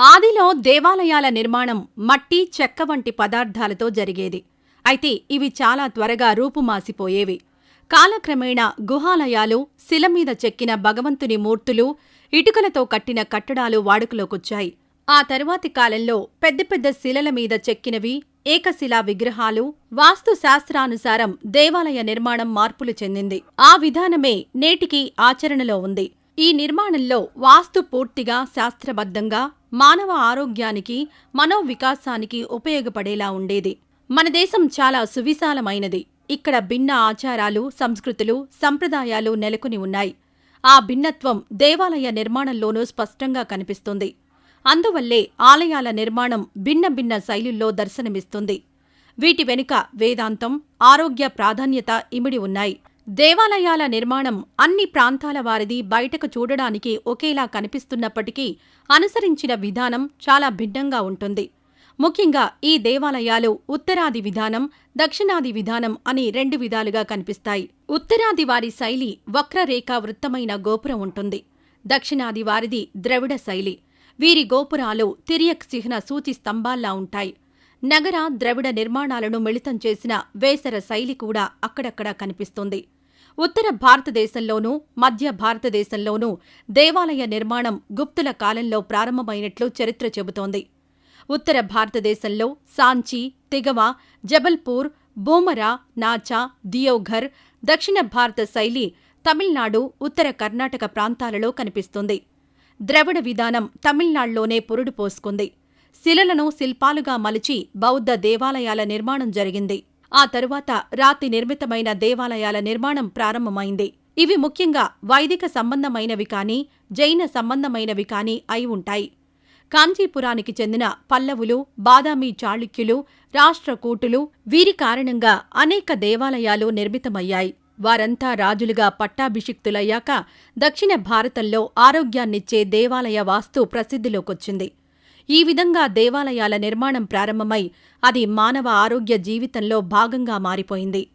ఆదిలో దేవాలయాల నిర్మాణం మట్టి చెక్క వంటి పదార్థాలతో జరిగేది. అయితే ఇవి చాలా త్వరగా రూపుమాసిపోయేవి. కాలక్రమేణా గుహాలయాలు శిలమీద చెక్కిన భగవంతుని మూర్తులు ఇటుకలతో కట్టిన కట్టడాలు వాడుకలోకొచ్చాయి. ఆ తరువాతి కాలంలో పెద్ద పెద్ద శిలల మీద చెక్కినవి ఏకశిలా విగ్రహాలు వాస్తుశాస్త్రానుసారం దేవాలయ నిర్మాణం మార్పులు చెందింది. ఆ విధానమే నేటికి ఆచరణలో ఉంది. ఈ నిర్మాణంలో వాస్తు పూర్తిగా శాస్త్రబద్ధంగా మానవ ఆరోగ్యానికి మనోవికాసానికి ఉపయోగపడేలా ఉండేది. మన దేశం చాలా సువిశాలమైనది. ఇక్కడ భిన్న ఆచారాలు సంస్కృతులు సంప్రదాయాలు నెలకొని ఉన్నాయి. ఆ భిన్నత్వం దేవాలయ నిర్మాణంలోనూ స్పష్టంగా కనిపిస్తుంది. అందువల్లే ఆలయాల నిర్మాణం భిన్న భిన్న శైలుల్లో దర్శనమిస్తుంది. వీటి వెనుక వేదాంతం ఆరోగ్య ప్రాధాన్యత ఇమిడి ఉన్నాయి. దేవాలయాల నిర్మాణం అన్ని ప్రాంతాల వారిది బయటకు చూడడానికి ఒకేలా కనిపిస్తున్నప్పటికీ అనుసరించిన విధానం చాలా భిన్నంగా ఉంటుంది. ముఖ్యంగా ఈ దేవాలయాలు ఉత్తరాది విధానం దక్షిణాది విధానం అని రెండు విధాలుగా కనిపిస్తాయి. ఉత్తరాది వారి శైలి వక్రరేఖా వృత్తమైన గోపురం ఉంటుంది. దక్షిణాది వారిది ద్రవిడ శైలి. వీరి గోపురాలు తిరియక్ చిహ్న సూచి స్తంభాల్లా ఉంటాయి. నగర ద్రవిడ నిర్మాణాలను మిళితం చేసిన వేసర శైలి కూడా అక్కడక్కడా కనిపిస్తుంది. ఉత్తర భారతదేశంలోనూ మధ్య భారతదేశంలోనూ దేవాలయ నిర్మాణం గుప్తుల కాలంలో ప్రారంభమైనట్లు చరిత్ర చెబుతోంది. ఉత్తర భారతదేశంలో సాంచి తిగవ జబల్పూర్ బూమరా నాచా దియోఘర్ దక్షిణ భారత శైలి తమిళనాడు ఉత్తర కర్ణాటక ప్రాంతాలలో కనిపిస్తుంది. ద్రవిడ విధానం తమిళనాడులోనే పురుడు పోసుకుంది. శిలలను శిల్పాలుగా మలిచి బౌద్ధ దేవాలయాల నిర్మాణం జరిగింది. ఆ తరువాత రాతి నిర్మితమైన దేవాలయాల నిర్మాణం ప్రారంభమైంది. ఇవి ముఖ్యంగా వైదిక సంబంధమైనవి కాని జైన సంబంధమైనవి కాని అయి ఉంటాయి. కాంచీపురానికి చెందిన పల్లవులు బాదామి చాళుక్యులు రాష్ట్రకూటులు వీరి కారణంగా అనేక దేవాలయాలు నిర్మితమయ్యాయి. వారంతా రాజులుగా పట్టాభిషిక్తులయ్యాక దక్షిణ భారతంలో ఆరోగ్యాన్నిచ్చే దేవాలయ వాస్తు ప్రసిద్ధిలోకొచ్చింది. ఈ విధంగా దేవాలయాల నిర్మాణం ప్రారంభమై అది మానవ ఆరోగ్య జీవితంలో భాగంగా మారిపోయింది.